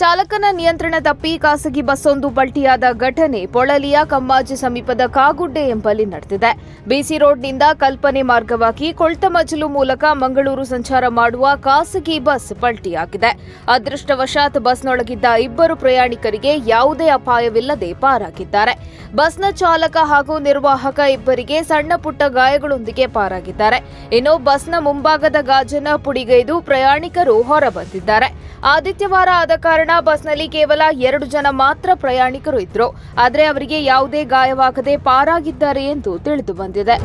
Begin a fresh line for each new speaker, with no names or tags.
ಚಾಲಕನ ನಿಯಂತ್ರಣ ತಪ್ಪಿ ಖಾಸಗಿ ಬಸ್ಸೊಂದು ಪಲ್ಟಿಯಾದ ಘಟನೆ ಪೊಳಲಿಯ ಕಮ್ಮಾಜಿ ಸಮೀಪದ ಕಾಗುಡ್ಡೆ ಎಂಬಲ್ಲಿ ನಡೆದಿದೆ. ಬಿಸಿ ರೋಡ್ನಿಂದ ಕಲ್ಪನೆ ಮಾರ್ಗವಾಗಿ ಕೊಳ್ತಮಜಲು ಮೂಲಕ ಮಂಗಳೂರು ಸಂಚಾರ ಮಾಡುವ ಖಾಸಗಿ ಬಸ್ ಪಲ್ಟಿಯಾಗಿದೆ. ಅದೃಷ್ಟವಶಾತ್ ಬಸ್ನೊಳಗಿದ್ದ ಇಬ್ಬರು ಪ್ರಯಾಣಿಕರಿಗೆ ಯಾವುದೇ ಅಪಾಯವಿಲ್ಲದೆ ಪಾರಾಗಿದ್ದಾರೆ. ಬಸ್ನ ಚಾಲಕ ಹಾಗೂ ನಿರ್ವಾಹಕ ಇಬ್ಬರಿಗೆ ಸಣ್ಣ ಪುಟ್ಟ ಗಾಯಗಳೊಂದಿಗೆ ಪಾರಾಗಿದ್ದಾರೆ. ಇನ್ನು ಬಸ್ನ ಮುಂಭಾಗದ ಗಾಜನ ಪುಡಿಗೈದು ಪ್ರಯಾಣಿಕರು ಹೊರಬಂದಿದ್ದಾರೆ. ಆದಿತ್ಯವಾರ ಆದ ಕಾರಣ ಬಸ್ನಲ್ಲಿ ಕೇವಲ ಎರಡು ಜನ ಮಾತ್ರ ಪ್ರಯಾಣಿಕರು ಇದ್ರು. ಆದರೆ ಅವರಿಗೆ ಯಾವುದೇ ಗಾಯವಾಗದೆ ಪಾರಾಗಿದ್ದಾರೆ ಎಂದು ತಿಳಿದು ಬಂದಿದೆ.